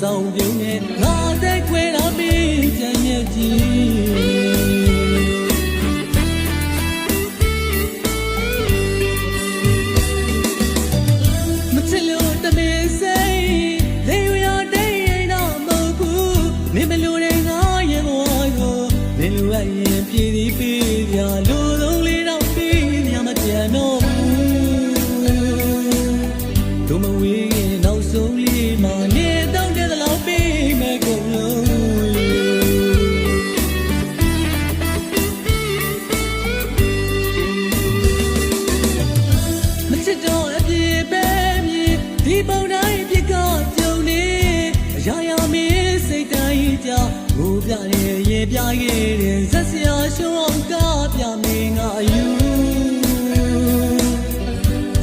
ဆောင်ပြင်းနဲ့ငါစိတ်ခွေတော်မီချမ်းမြေ့ကြည်မင်းမလို့တဲ့ငါရဲ့ဘဝကိုမင်းလိုအပ်ရင်ပြည်ပြီး စိတ်တိုင်းကြဘိုးပြရဲ့ရေပြရဲ့ဆက်စရာရှုံးအောင်ကပြမင်းငါယူ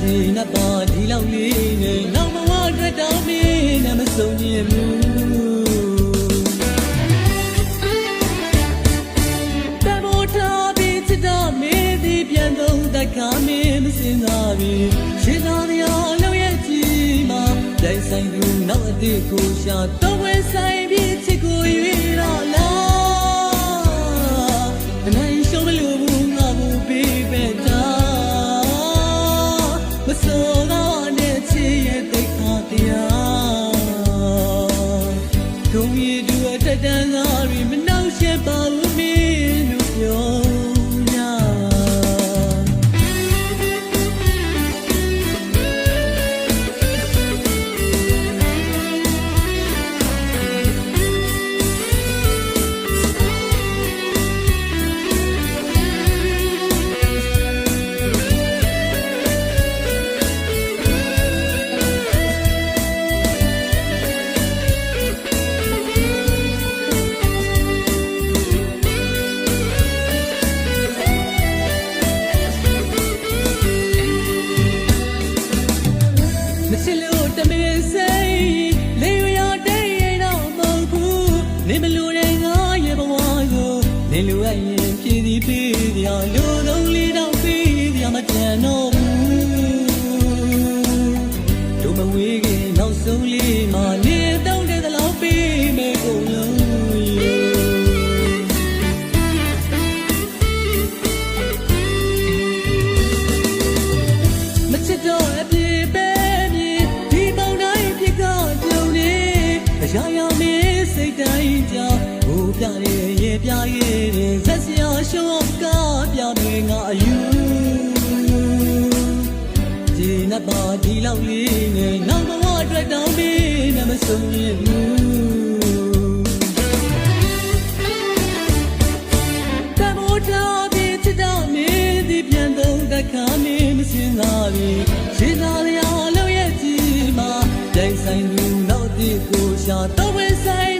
ဒီနတ်ပါဒီလောက်လေးနဲ့နောက်ဘဝအတွက်တောင်းနေနဲ့မဆုံးရင်ဘူးတမေးသည်ပြန်တော့တခါမင်းမစင်သာပြီ တိုင်ဆိုင်သူနောက်အတိတ်ကိုရှာတော့ဝဲဆိုင်ပြီးချစ်ကိုရွေးတော့လားအနိုင်ရှုံးမလို့ဘူးငါ့ကိုပေးပဲတာမစိုး မချစ်လို့တမင်စိတ်လေရရတဲ့ရင်တော့မဟုတ်ဘူးနေမလို့တဲ့ငါရဲ့ဘဝကိုနေလို့အရင်ပြည်သည်ပြည်ရလူလုံးလေးတော့ပြည်ရမတန်တော့ဘူးတို့မဝေးခင်နောက်ဆုံးလေးမှနေတော့တဲ့လောက်ပြီးမယ်ကုန်လုံးမချစ်တော့ ပြရဲ့ဇက်စရာရှုံးကပြနေငါအယူဒီနတ်ပါဒီလောက်လေးနဲ့နောက်ဘဝအတွက်တောင်းပြီးနဲ့မဆုံးရဘူးတမိုးထားပြီးချစ်တော်မင်းဒီပြန်တော့တခါမင်းမစင်သာပြီရှင်းသာရလို့ရဲ့ကြီးမှာတိုင်ဆိုင်သူနောက်တိကိုရှာတော့ဝဲဆိုင်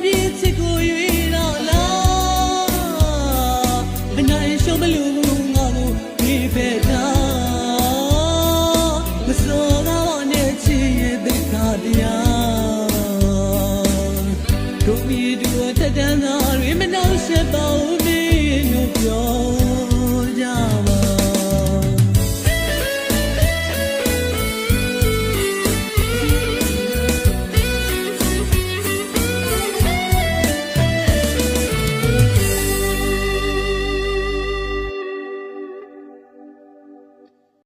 တရားတို့မီတို့တက်တန်းသားတွေမနှောက်ရှက်ပါဘူးမင်းတို့ပြော